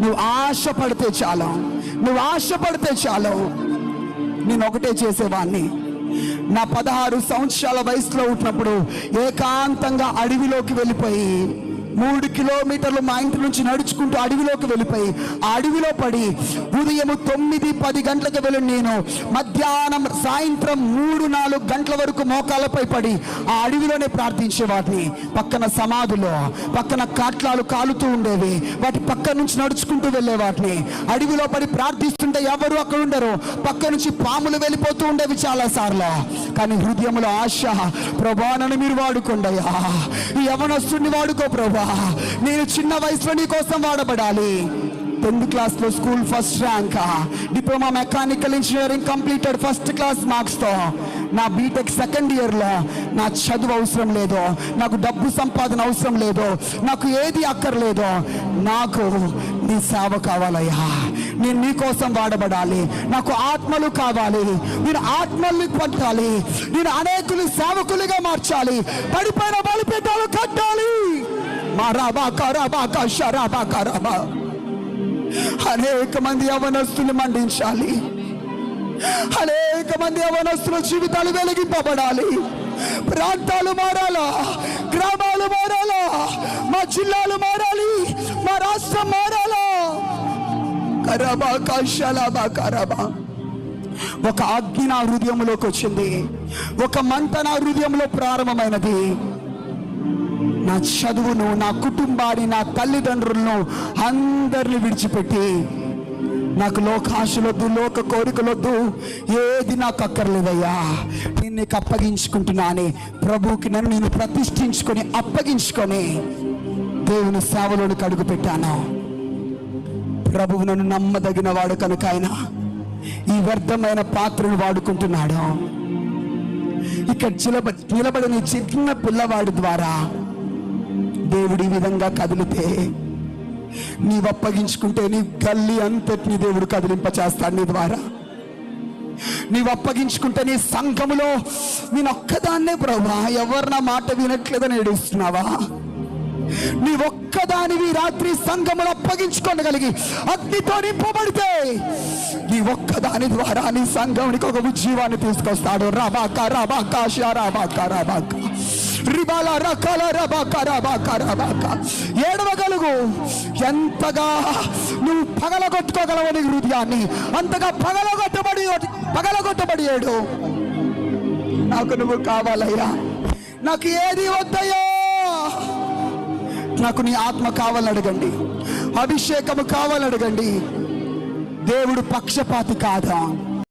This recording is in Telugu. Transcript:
నువ్వు ఆశపడితే చాలు. నువ్వు ఆశపడితే చాలు. నేను ఒకటే చేసేవాడిని నా పదహారు సంవత్సరాల వయసులో ఉన్నప్పుడు ఏకాంతంగా అడవిలోకి వెళ్ళిపోయి మూడు కిలోమీటర్లు మా ఇంటి నుంచి నడుచుకుంటూ అడవిలోకి వెళ్ళిపోయి ఆ అడవిలో పడి ఉదయం తొమ్మిది పది గంటలకు వెళ్ళి నేను మధ్యాహ్నం సాయంత్రం మూడు నాలుగు గంటల వరకు మోకాలపై పడి ఆ అడవిలోనే ప్రార్థించేవాడిని పక్కన సమాధులు పక్కన కాట్లాలు కాలుతూ ఉండేవి. వాటి పక్క నుంచి నడుచుకుంటూ వెళ్ళేవాటిని అడవిలో పడి ప్రార్థిస్తుంటే ఎవరు అక్కడ ఉండరు. పక్క నుంచి పాములు వెళ్ళిపోతూ ఉండేవి చాలా సార్లు కానీ హృదయంలో ఆశ ప్రభా నన్ను మీరు వాడుకోండయ్యా ఈ యవనస్తుడిని వాడుకో ప్రభా. నేను చిన్న వయసులో నీ కోసం వాడబడాలి. టెన్త్ క్లాస్లో school first rank. Diploma mechanical engineering completed first class మార్క్స్తో. నా బీటెక్ సెకండ్ ఇయర్లో నా చదువు అవసరం లేదు. నాకు డబ్బు సంపాదన అవసరం లేదు. నాకు ఏది అక్కర్లేదు. నాకు నీ సేవ కావాలయ్యా. నేను నీ కోసం వాడబడాలి. నాకు ఆత్మలు కావాలి. నేను ఆత్మల్ని పట్టాలి నేను అనేకులు సేవకులుగా మార్చాలి. పడిపోయిన బలిపీఠాలు కట్టాలి. మా అనేక మంది యవనస్తులు మండించాలి. అనేక మంది యవనస్తుల జీవితాలు వెలిగింపబడాలి. ప్రాంతాలు మారాలా? గ్రామాలు మారాలా? మా జిల్లాలు మారాలి? మా రాష్ట్రం మారాలా? కరబా కషలబా కరబా ఒక అగ్ని నా హృదయంలోకి వచ్చింది. ఒక మంట నా హృదయంలో ప్రారంభమైనది. నా చదువును నా కుటుంబాన్ని నా తల్లిదండ్రులను అందరిని విడిచిపెట్టి నాకు లోకాశలొద్దు లోక కోరికలొద్దు ఏది నాకు అక్కర్లేదయ్యా. నేను నీకు అప్పగించుకుంటున్నానే. ప్రభువుకి నన్ను నేను ప్రతిష్ఠించుకొని అప్పగించుకొని దేవుని సేవలోనికి అడుగు పెట్టాను. ప్రభువు నన్ను నమ్మదగిన వాడు కనుక ఆయన ఈ వ్యర్థమైన పాత్రను వాడుకుంటున్నాడు. ఇక్కడ నిలబడిన చిన్న పిల్లవాడి ద్వారా దేవుడు ఈ విధంగా కదిలితే నీవు అప్పగించుకుంటే నీ గల్లి అంతటిని దేవుడు కదిలింప చేస్తాడు నీ ద్వారా. నీవు అప్పగించుకుంటే నీ సంఘములో నేను ఒక్కదాన్నే ప్రభా ఎవరు నా మాట వినట్లేదని ఏడుస్తున్నావా? నీ ఒక్కదానివి రాత్రి సంఘములు అప్పగించుకోగలిగి అగ్నితో నింపబడితే నీ ఒక్కదాని ద్వారా నీ సంఘమునికి ఒక ఉజ్జీవాన్ని తీసుకొస్తాడు. రాబాక రబాక రాబాక రాబాక. రిబాల రకాల రబాక రబాక రబాక ఏడవగలుగు. ఎంతగా నువ్వు పగలగొట్టుకోగలవు నీ హృదయాన్ని. అంతగా పగలగొట్టబడి పగలగొట్టబడియాడు నాకు నువ్వు కావాలయ్యా. నాకు ఏది వద్దయ్యా. నాకు నీ ఆత్మ కావాలని అడగండి. అభిషేకము కావాలని అడగండి. దేవుడు పక్షపాతి కాదా?